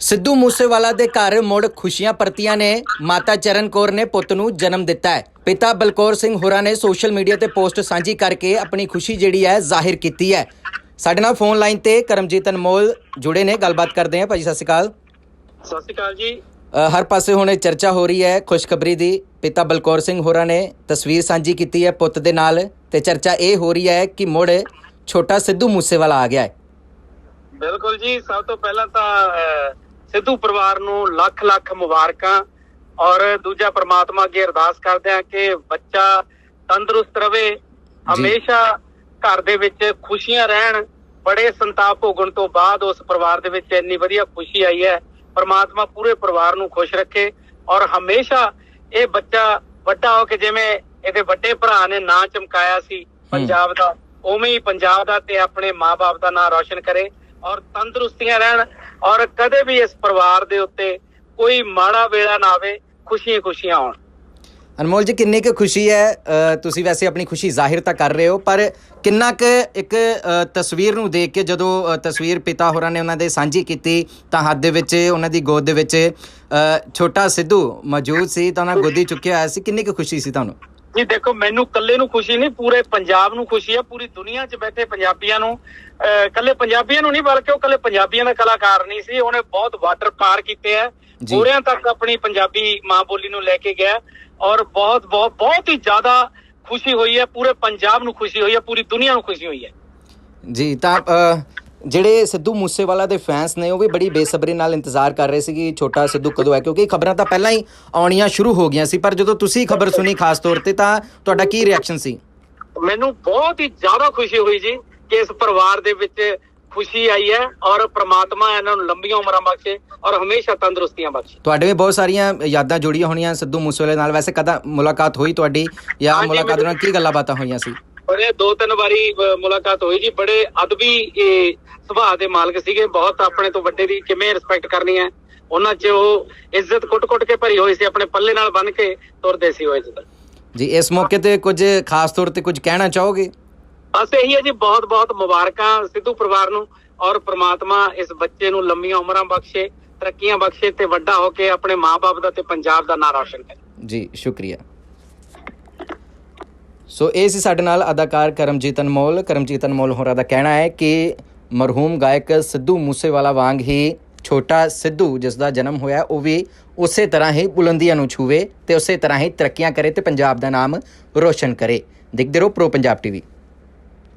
ਸਿੱਧੂ ਮੂਸੇਵਾਲਾ ਦੇ ਘਰ ਮੁੜ ਖੁਸ਼ੀਆਂ ਪਰਤੀਆਂ ਨੇ। ਮਾਤਾ ਚਰਨ ਕੌਰ ਨੇ ਪੁੱਤ ਨੂੰ ਜਨਮ ਦਿੱਤਾ ਹੈ। ਪਿਤਾ ਬਲਕੌਰ ਸਿੰਘ ਹੋਰਾਂ ਨੇ ਸੋਸ਼ਲ ਮੀਡੀਆ ਤੇ ਪੋਸਟ ਸਾਂਝੀ ਕਰਕੇ ਆਪਣੀ ਖੁਸ਼ੀ ਜਿਹੜੀ ਹੈ ਜ਼ਾਹਿਰ ਕੀਤੀ ਹੈ। ਸਾਡੇ ਨਾਲ ਫੋਨ ਲਾਈਨ ਤੇ ਕਰਮਜੀਤ ਅਨਮੋਲ ਜੁੜੇ ਨੇ। ਗੱਲਬਾਤ ਕਰਦੇ ਹਾਂ। ਭਾਜੀ ਸਤਿ ਸ਼੍ਰੀ ਅਕਾਲ। ਸਤਿ ਸ਼੍ਰੀ ਅਕਾਲ ਜੀ। ਹਰ ਪਾਸੇ ਹੁਣ ਚਰਚਾ ਹੋ ਰਹੀ ਹੈ ਖੁਸ਼ਖਬਰੀ ਦੀ। ਪਿਤਾ ਬਲਕੌਰ ਸਿੰਘ ਹੋਰਾਂ ਨੇ ਤਸਵੀਰ ਸਾਂਝੀ ਕੀਤੀ ਹੈ ਪੁੱਤ ਦੇ ਨਾਲ ਤੇ ਚਰਚਾ ਇਹ ਹੋ ਰਹੀ ਹੈ ਕਿ ਮੁੜ ਛੋਟਾ ਸਿੱਧੂ ਮੂਸੇਵਾਲਾ ਆ ਗਿਆ ਹੈ। ਬਿਲਕੁਲ ਜੀ ਸਭ ਤੋਂ ਪਹਿਲਾਂ ਤਾਂ ਸਿੱਧੂ ਪਰਿਵਾਰ ਨੂੰ ਲੱਖ ਲੱਖ ਮੁਬਾਰਕਾਂ ਔਰ ਦੂਜਾ ਪ੍ਰਮਾਤਮਾ ਅੱਗੇ ਅਰਦਾਸ ਕਰਦੇ ਹਾਂ ਕਿ ਬੱਚਾ ਤੰਦਰੁਸਤ ਰਵੇ ਹਮੇਸ਼ਾ ਘਰ ਦੇ ਵਿੱਚ ਖੁਸ਼ੀਆਂ ਰਹਿਣ ਬੜੇ ਸੰਤਾਪ ਭੋਗਣ ਤੋਂ ਬਾਅਦ ਉਸ ਪਰਿਵਾਰ ਦੇ ਵਿੱਚ ਇੰਨੀ ਵਧੀਆ ਖੁਸ਼ੀ ਆਈ ਹੈ ਪ੍ਰਮਾਤਮਾ ਪੂਰੇ ਪਰਿਵਾਰ ਨੂੰ ਖੁਸ਼ ਰੱਖੇ ਔਰ ਹਮੇਸ਼ਾ ਇਹ ਬੱਚਾ ਵੱਡਾ ਹੋ ਕੇ ਜਿਵੇਂ ਇਹਦੇ ਵੱਡੇ ਭਰਾ ਨੇ ਨਾਂ ਚਮਕਾਇਆ ਸੀ ਪੰਜਾਬ ਦਾ ਉਵੇਂ ਹੀ ਪੰਜਾਬ ਦਾ ਤੇ ਆਪਣੇ ਮਾਪੇ ਦਾ ਨਾਂ ਰੌਸ਼ਨ ਕਰੇ। ਔਰ ਤੰਦਰੁਸਤੀਆਂ ਰਹਿਣ ਔਰ ਕਦੇ ਵੀ ਇਸ ਪਰਿਵਾਰ ਦੇ ਉੱਤੇ ਕੋਈ ਮਾੜਾ ਵੇਲਾ ਨਾ ਆਵੇ ਖੁਸ਼ੀਆਂ ਖੁਸ਼ੀਆਂ ਆਉਣ। ਅਨਮੋਲ ਜੀ ਕਿੰਨੀ ਕੁ ਖੁਸ਼ੀ ਹੈ? ਤੁਸੀਂ ਵੈਸੇ ਆਪਣੀ ਖੁਸ਼ੀ ਜ਼ਾਹਿਰ ਤਾਂ ਕਰ ਰਹੇ ਹੋ ਪਰ ਕਿੰਨਾ ਕੁ ਇੱਕ ਤਸਵੀਰ ਨੂੰ ਦੇਖ ਕੇ ਜਦੋਂ ਤਸਵੀਰ ਪਿਤਾ ਹੋਰਾਂ ਨੇ ਉਹਨਾਂ ਦੇ ਸਾਂਝੀ ਕੀਤੀ ਤਾਂ ਹੱਥ ਦੇ ਵਿੱਚ ਉਹਨਾਂ ਦੀ ਗੋਦ ਦੇ ਵਿੱਚ ਅ, ਛੋਟਾ ਸਿੱਧੂ ਮੌਜੂਦ ਸੀ ਤਾਂ ਉਹਨਾਂ ਗੋਦੀ ਚੁੱਕਿਆ ਹੋਇਆ ਸੀ। ਕਿੰਨੀ ਕੁ ਖੁਸ਼ੀ ਸੀ ਤੁਹਾਨੂੰ? ਜੀ ਦੇਖੋ ਮੈਨੂੰ ਕੱਲੇ ਨੂੰ ਖੁਸ਼ੀ ਨਹੀਂ ਪੂਰੇ ਪੰਜਾਬ ਨੂੰ ਖੁਸ਼ੀ ਹੈ ਪੂਰੀ ਦੁਨੀਆ 'ਚ ਬੈਠੇ ਪੰਜਾਬੀਆਂ ਨੂੰ। ਕੱਲੇ ਪੰਜਾਬੀਆਂ ਨੂੰ ਨਹੀਂ ਬਲਕਿ ਉਹ ਕੱਲੇ ਪੰਜਾਬੀਆਂ ਦਾ ਕਲਾਕਾਰ ਨਹੀਂ ਸੀ ਉਹਨੇ ਬਹੁਤ ਵਾਟਰ ਪਾਰ ਕੀਤੇ ਆ। ਪੂਰਿਆਂ ਤੱਕ ਆਪਣੀ ਪੰਜਾਬੀ ਮਾਂ ਬੋਲੀ ਨੂੰ ਲੈ ਕੇ ਗਿਆ ਔਰ ਬਹੁਤ ਬਹੁਤ ਬਹੁਤ ਹੀ ਜ਼ਿਆਦਾ ਖੁਸ਼ੀ ਹੋਈ ਹੈ ਪੂਰੇ ਪੰਜਾਬ ਨੂੰ ਖੁਸ਼ੀ ਹੋਈ ਹੈ ਪੂਰੀ ਦੁਨੀਆ ਨੂੰ ਖੁਸ਼ੀ ਹੋਈ ਹੈ। ਜੀ ਤਾਂ ਜਿਹੜੇ ਸਿੱਧੂ ਮੂਸੇਵਾਲਾ ਦੇ ਫੈਨਸ ਨੇ ਉਹ ਵੀ ਬੜੀ ਬੇਸਬਰੀ ਨਾਲ ਇੰਤਜ਼ਾਰ ਕਰ ਰਹੇ ਸੀ ਕਿ ਛੋਟਾ ਸਿੱਧੂ ਕਦੋਂ ਹੈ ਕਿਉਂਕਿ ਖਬਰਾਂ ਤਾਂ ਪਹਿਲਾਂ ਹੀ ਆਉਣੀਆਂ ਸ਼ੁਰੂ ਹੋ ਗਈਆਂ ਸੀ ਪਰ ਜਦੋਂ ਤੁਸੀਂ ਖਬਰ ਸੁਣੀ ਖਾਸ ਤੌਰ ਤੇ ਤਾਂ ਤੁਹਾਡਾ ਕੀ ਰਿਐਕਸ਼ਨ ਸੀ? ਮੈਨੂੰ ਬਹੁਤ ਹੀ ਜ਼ਿਆਦਾ ਖੁਸ਼ੀ ਹੋਈ ਜੀ ਕਿ ਇਸ ਪਰਿਵਾਰ ਦੇ ਵਿੱਚ ਖੁਸ਼ੀ ਆਈ ਹੈ ਔਰ ਪ੍ਰਮਾਤਮਾ ਇਹਨਾਂ ਨੂੰ ਲੰਬੀਆਂ ਉਮਰਾਂ ਬਖਸ਼ੇ ਔਰ ਹਮੇਸ਼ਾ ਤੰਦਰੁਸਤੀਆਂ ਬਖਸ਼ੇ। ਤੁਹਾਡੇ ਵੀ ਬਹੁਤ ਸਾਰੀਆਂ ਯਾਦਾਂ ਜੁੜੀਆਂ ਹੋਣੀਆਂ ਸਿੱਧੂ ਮੂਸੇਵਾਲੇ ਨਾਲ। ਵੈਸੇ ਕਦਾ ਮੁਲਾਕਾਤ ਹੋਈ ਤੁਹਾਡੀ ਜਾਂ ਮੁਲਾਕਾਤ ਦੌਰਾਨ ਕੀ ਗੱਲਾਂ ਬਾਤਾਂ ਹੋਈਆਂ ਸੀ? ਇਹ ਦੋ ਤਿੰਨ ਵਾਰੀ ਮੁਲਾਕਾਤ ਹੋਈ ਜੀ। ਬੜੇ ਅਦਬੀ ਇਹ, ਸੁਭਾਅ ਦੇ ਮਾਲਕ ਸੀਗੇ। ਬਹੁਤ ਆਪਣੇ ਤੋਂ ਵੱਡੇ ਦੀ ਕਿਵੇਂ ਰਿਸਪੈਕਟ ਕਰਨੀ ਹੈ। ਉਹਨਾਂ 'ਚ ਉਹ ਇੱਜ਼ਤ ਕੁੱਟ-ਕੁੱਟ ਕੇ ਭਰੀ ਹੋਈ ਸੀ ਆਪਣੇ ਪੱਲੇ ਨਾਲ ਬੰਨ ਕੇ ਤੁਰਦੇ ਸੀ ਉਹ ਇੱਜ਼ਤ। ਜੀ ਇਸ ਮੌਕੇ ਤੇ ਕੁਝ ਖਾਸ ਤੌਰ ਤੇ ਕੁਝ ਕਹਿਣਾ ਚਾਹੋਗੇ? ਬਸ ਇਹੀ ਹੈ ਜੀ ਬਹੁਤ ਬਹੁਤ ਮੁਬਾਰਕਾਂ ਸਿੱਧੂ ਪਰਿਵਾਰ ਨੂੰ ਔਰ ਪ੍ਰਮਾਤਮਾ ਇਸ ਬੱਚੇ ਨੂੰ ਲੰਮੀਆਂ ਉਮਰਾਂ ਬਖਸ਼ੇ ਤਰੱਕੀਆਂ ਬਖਸ਼ੇ ਤੇ ਵੱਡਾ ਹੋ ਕੇ ਆਪਣੇ ਮਾਪੇ ਦਾ ਤੇ ਪੰਜਾਬ ਦਾ ਨਾਂ ਰੌਸ਼ਨ ਕਰੇ। ਜੀ ਸ਼ੁਕਰੀਆ। ਸੋ ਇਹ ਸੀ ਸਾਡੇ ਨਾਲ ਅਦਾਕਾਰ ਕਰਮਜੀਤ ਅਨਮੋਲ ਕਰਮਜੀਤ ਅਨਮੋਲ ਹੋਰਾਂ ਦਾ ਕਹਿਣਾ ਹੈ ਕਿ ਮਰਹੂਮ ਗਾਇਕ ਸਿੱਧੂ ਮੂਸੇਵਾਲਾ ਵਾਂਗ ਹੀ ਛੋਟਾ ਸਿੱਧੂ, ਜਿਸ ਦਾ ਜਨਮ ਹੋਇਆ, ਉਹ ਵੀ ਉਸੇ ਤਰ੍ਹਾਂ ਹੀ ਬੁਲੰਦੀਆਂ ਨੂੰ ਛੂਵੇ ਤੇ ਉਸੇ ਤਰ੍ਹਾਂ ਹੀ ਤਰੱਕੀਆਂ ਕਰੇ ਤੇ ਪੰਜਾਬ ਦਾ ਨਾਮ ਰੋਸ਼ਨ ਕਰੇ। ਦੇਖਦੇ ਰਹੋ ਪ੍ਰੋ ਪੰਜਾਬ ਟੀਵੀ